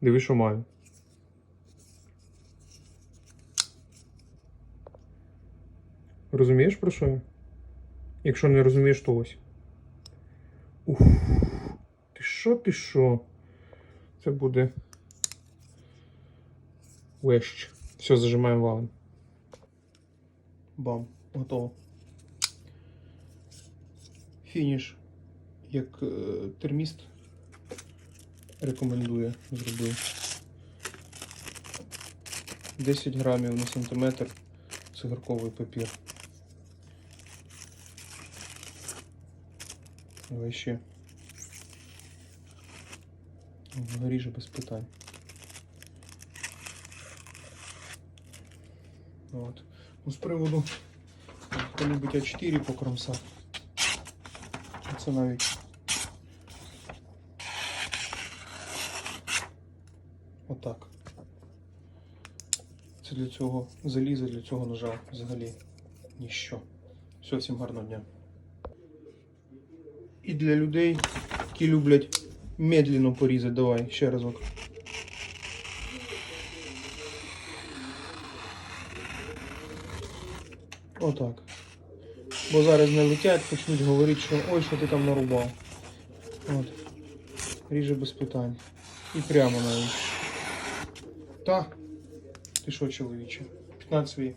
Диви, що маю. Розумієш про що я? Якщо не розумієш, то ось. Уф. Ти що, ти що? Це буде. Вещ. Все, зажимаємо валом. Бам. Готово. Фініш. Як е, терміст рекомендує зробив. 10 грамів на сантиметр цигарковий папір. Давай ще. Вгорі без питань. От. Ну, з приводу хто-небудь А4 по кромсах. Це навіть отак. Це для цього заліза, для цього ножа взагалі ніщо. Все, всім гарного дня. І для людей, які люблять медленно порізати, давай ще разок. Отак. Бо зараз не летять, почнуть говорити, що ой, що ти там нарубав. От. Ріже без питань. І прямо навіть. Та. Ти що, чоловіче? 15 свій.